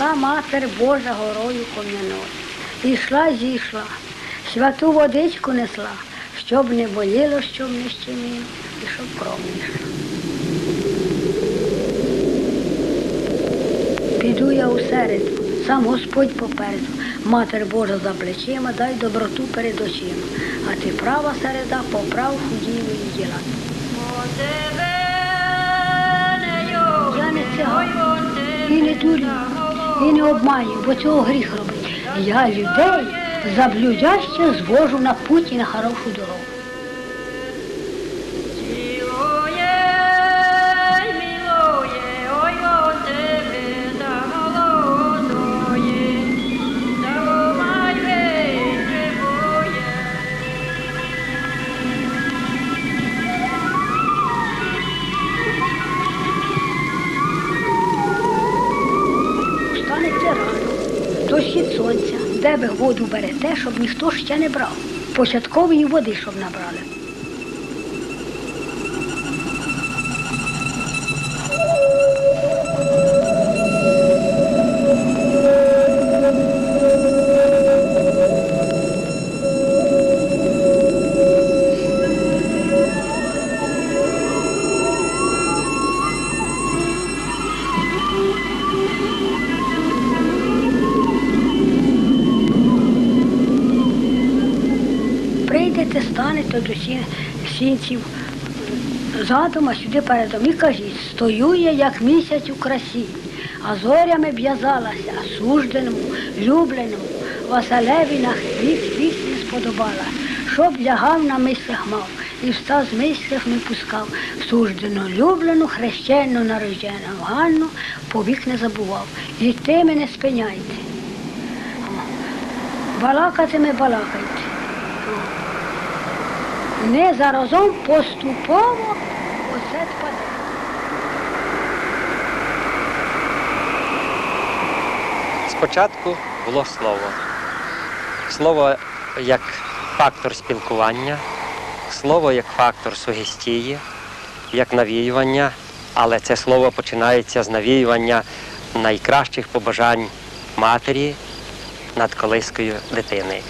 Ішла матер Божа горою ком'яною. Ішла, зійшла, святу водичку несла, щоб не боліло, щоб не щеміло, і щоб кров не йшла. Піду я усереду, сам Господь попереду, матер Божа за плечима, дай доброту перед очима. А ти права середа, поправ худіли і діла. Я не тебе і не дурю, і не обманю, бо цього гріх робить. Я людей заблюдяще звожу на путь і на хорошу дорогу. Ви воду берете, щоб ніхто ще не брав. Початкової води, щоб набрали. Сінців задом, а сюди передом і кажіть, стою я, як місяць у красі, а зорями в'язалася, сужденому, любленому, Василеві на хвіст пісні сподобала, щоб лягав на мислях мав, і встав з мислях не пускав, суждено люблену, хрещену, нарождену Ганну, повік не забував. І ти мене спиняйте. Балакатиме, балакайте. Не заразом поступово оце впаде. Спочатку було слово. Слово як фактор спілкування, слово як фактор сугестії, як навіювання, але це слово починається з навіювання найкращих побажань матері над колискою дитини.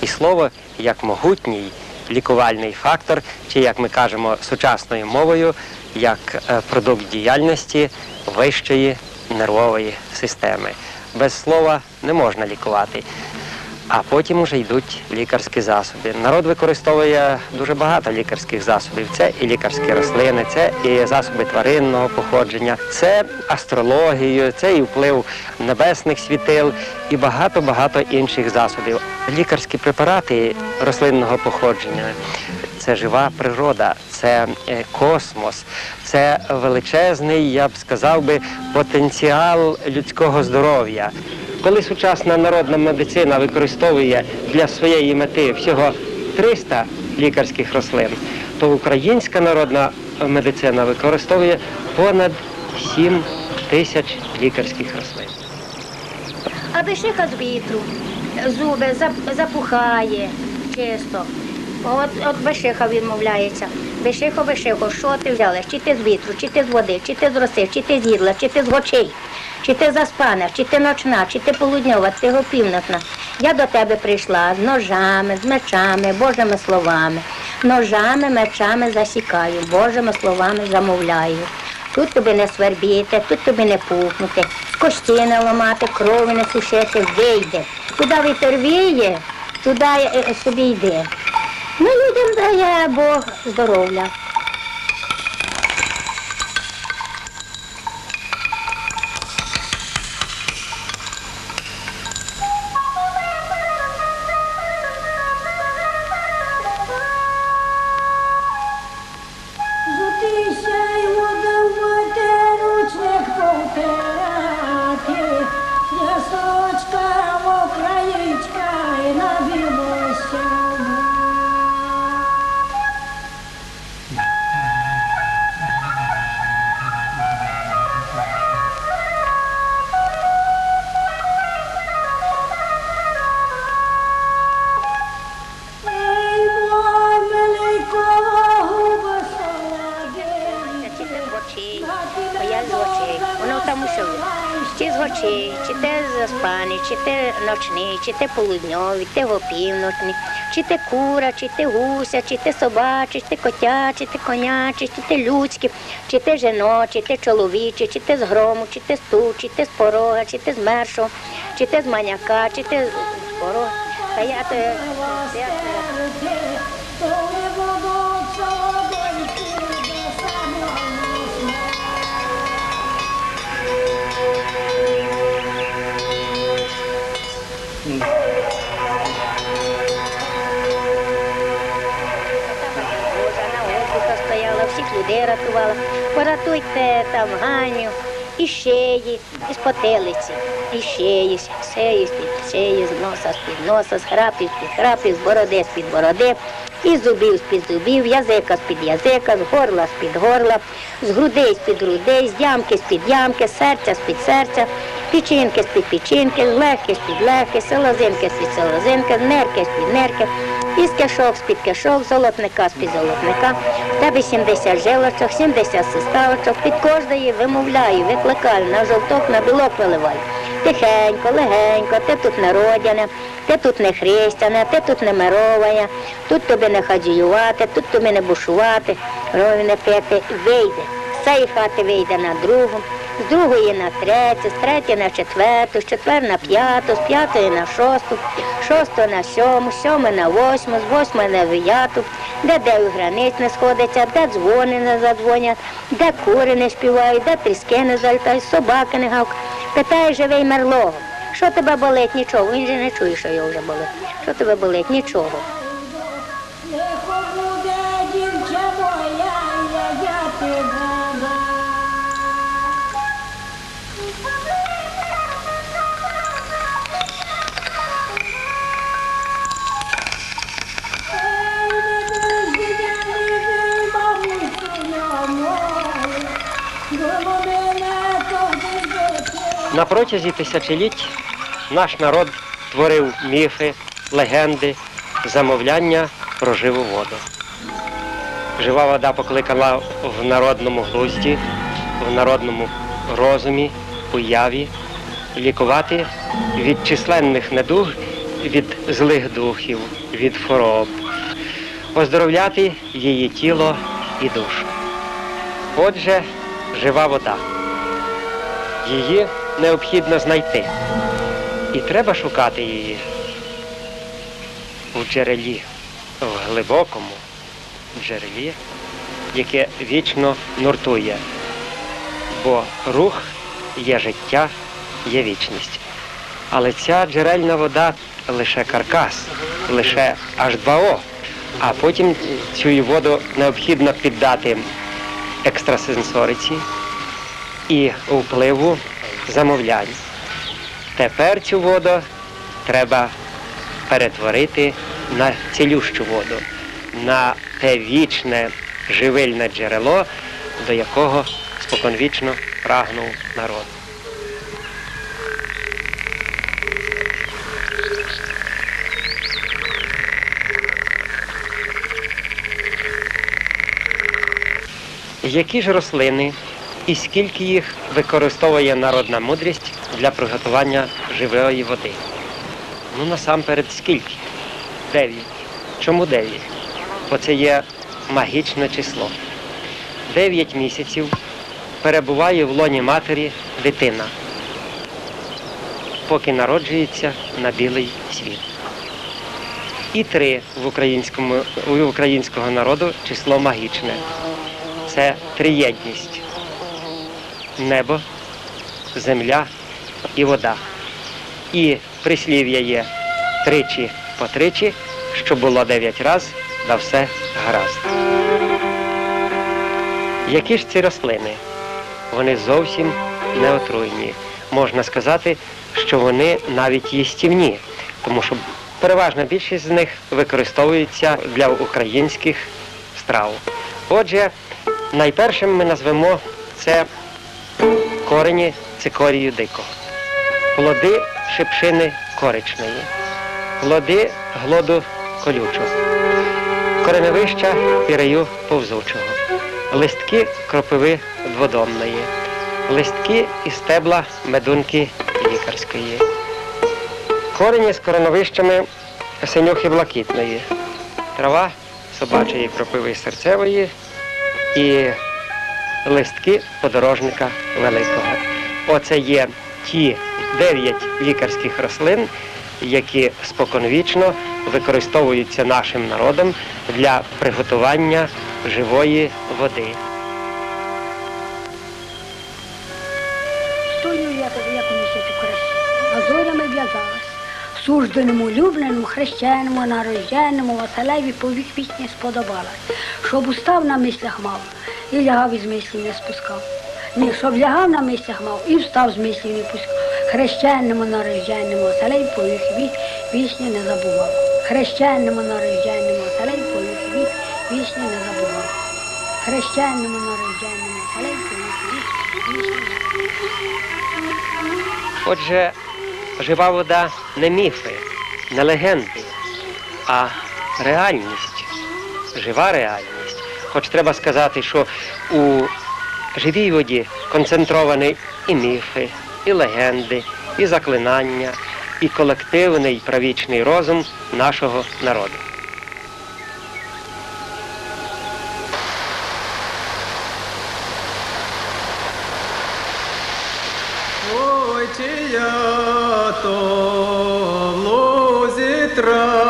І слово як могутній лікувальний фактор, чи як ми кажемо сучасною мовою, як е, продукт діяльності вищої нервової системи. Без слова не можна лікувати. А потім вже йдуть лікарські засоби. Народ використовує дуже багато лікарських засобів. Це і лікарські рослини, це і засоби тваринного походження, це астрологію, це і вплив небесних світил, і багато-багато інших засобів. Лікарські препарати рослинного походження це жива природа, це е, космос, це величезний, я б сказав би, потенціал людського здоров'я. Коли сучасна народна медицина використовує для своєї мети всього 300 лікарських рослин, то українська народна медицина використовує понад 7 тисяч лікарських рослин. А бешиха з вітру, зуби запухає чисто. От, от бешиха відмовляється. Бешихо, бешихо, що ти взяла? Чи ти з вітру, чи ти з води, чи ти з роси, чи ти з гідла, чи ти з гочей, чи ти заспана, чи ти ночна, чи ти полудньова, ти опівночна. Я до тебе прийшла з ножами, з мечами, Божими словами. Ножами, мечами засікаю, Божими словами замовляю. Тут тобі не свербіти, тут тобі не пухнути, кості не ламати, крові не сушити, вийде. Куди вітер віє, туди е, собі йде. Ну, людям дає Бог здоров'я. Те ночний, чи те полудньовий, те опівночний, чи те кура, чи те гуся, чи те собачий, чи те котя, чи те конячий, чи те людське, чи те жіноче, чи те чоловіче, чи те з грому, чи те з ту, чи те з порога, чи те з мершого, чи те з маняка, чи те з порога. Та я то людей рятувала. Поратуйте там Ганю, і шиї, і з потилиці, і шиї, з шиї, з-під шиї, з носа, з-під носа, з храпів, з-під храпів, з бороди, з-під бороди, і зубів, з-під зубів, язика, з-під язика, з горла, з-під горла, з грудей, з-під грудей, з ямки, з-під ямки, з серця, з-під серця, печінки, з-під печінки, з легки, з-під легки, з селезинки, з-під селезинки, з нерки, з-під нерки, із кишок, з-під кишок, золотника, з-під золотника. В тебе 70 жилочок, 70 суставочок, під кожної вимовляю, викликаю, на жовток, на білок виливаю. Тихенько, легенько, ти тут не родяне, ти тут не христяне, ти тут не мироває, тут тобі не хадіювати, тут тобі не бушувати, рові не пити, вийде. З цієї хати вийде на другу, з другої на третю, з третьої на четверту, з четвер на п'яту, з п'ятої на шосту, з шостої на сьому, з сьомої на восьму, з восьмої на дев'яту, де дев'ять границь не сходиться, де дзвони не задзвонять, де кури не співають, де тріски не залітають, собаки не гавкають. Питає живий мерлого, що тебе болить? Нічого. Він же не чує, що його вже болить. Що тебе болить? Нічого. На протязі тисячоліть наш народ творив міфи, легенди, замовляння про живу воду. Жива вода покликала в народному глузді, в народному розумі, уяві, лікувати від численних недуг, від злих духів, від хвороб, оздоровляти її тіло і душу. Отже, жива вода. Її необхідно знайти. І треба шукати її у джерелі, в глибокому джерелі, яке вічно нуртує. Бо рух є життя, є вічність. Але ця джерельна вода лише каркас, лише H2O. А потім цю воду необхідно піддати екстрасенсориці, і впливу замовлянь. Тепер цю воду треба перетворити на цілющу воду, на те вічне живильне джерело, до якого споконвічно прагнув народ. Які ж рослини і скільки їх використовує народна мудрість для приготування живої води? Ну насамперед скільки? Дев'ять. Чому дев'ять? Бо це є магічне число. Дев'ять місяців перебуває в лоні матері дитина, поки народжується на білий світ. І три в українському, у українського народу число магічне це триєдність. Небо, земля і вода. І прислів'я є тричі по тричі, що було дев'ять раз, да все гаразд. Які ж ці рослини? Вони зовсім не отруйні. Можна сказати, що вони навіть їстівні, тому що переважна більшість з них використовується для українських страв. Отже, найпершим ми назвемо це корені цикорію дикого, плоди шипшини коричної, плоди глоду колючого, кореневища пірею повзучого, листки кропиви дводомної, листки і стебла медунки лікарської. Корені з короновищами синюхи блакитної, трава собачої кропиви серцевої і листки подорожника великого. Оце є ті дев'ять лікарських рослин, які споконвічно використовуються нашим народом для приготування живої води. Стою, як, як місяць у красі, а зорями в'язалась. Сужденому, улюбленому, хрещеному, нарожденному, Василеві повік пісні сподобалась. Щоб устав на мислях мав, і лягав із мислів не спускав. Ні, щоб лягав на мислях мав, і встав з мислів не пускав. Хрещенному, нарожденному, Василеві повік ві- пісні не забував. Хрещенному, нарожденному, Василеві повік ві- пісні не забував. Хрещеному, нарожденому, Василеві повік ві- пісні не Отже, жива вода не міфи, не легенди, а реальність, жива реальність. Хоч треба сказати, що у живій воді концентровані і міфи, і легенди, і заклинання, і колективний правічний розум нашого народу. Ой, чия то в лузі трава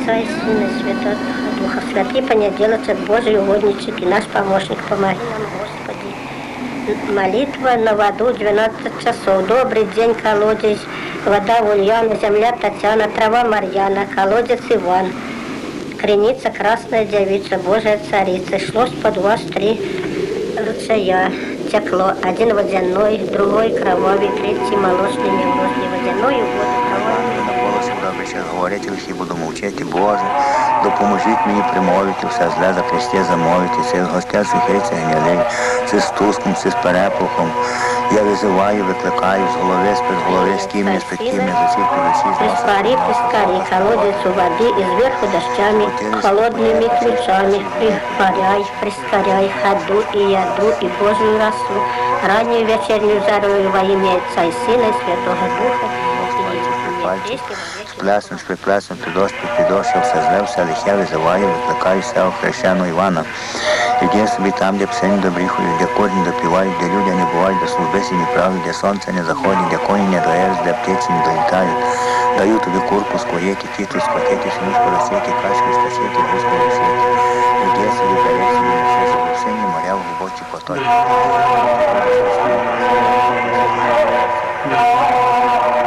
Отца и Сына и Святого Духа, святый понеделаться Божий угодничек и наш помощник, помоги нам, Господи. Молитва на воду 12 часов. Добрый день, колодец, вода Ульяна, земля Татьяна, трава Марьяна, колодец Иван. Креница красная девица, Божья царица. Шло под вас три ручья. Текло. Один водяной, другой кровавый, третий молочный, неврозный водяной и воду кровавый. Голосом добре ще говорять, лихі буду мовчати, Боже. Допоможіть мені примовити все зле за Христе замовити, це з гостя сухиця гнілий, це з туском, це з перепухом. Я визиваю, викликаю з голови, з голови, з ким не з ким не за всіх душі, з носа. Прискори, прискори, колодец у воды и сверху дождями, холодными ключами. Прискоряй, прискоряй, ходу и яду, и Божию росу, раннюю вечернюю зарою во имя Отца и Сына и Святого Духа. Веки во веки. Сплеснув, приплеснув, все зле, все лихе визиваю, викликаю все хрещену Івана. Іди собі там, де псині добріхою, де кожен допівають, де люди не бувають, де службиці не править, де сонце не заходить, де коні не доєш, де птиці не долітають. Даю тобі курку скоєти, кіту скотити, синушку розсіти, кашки скосити, гуску розсіти. Іди собі, бери собі, несе собі сині, моря в глибокі потоки. Thank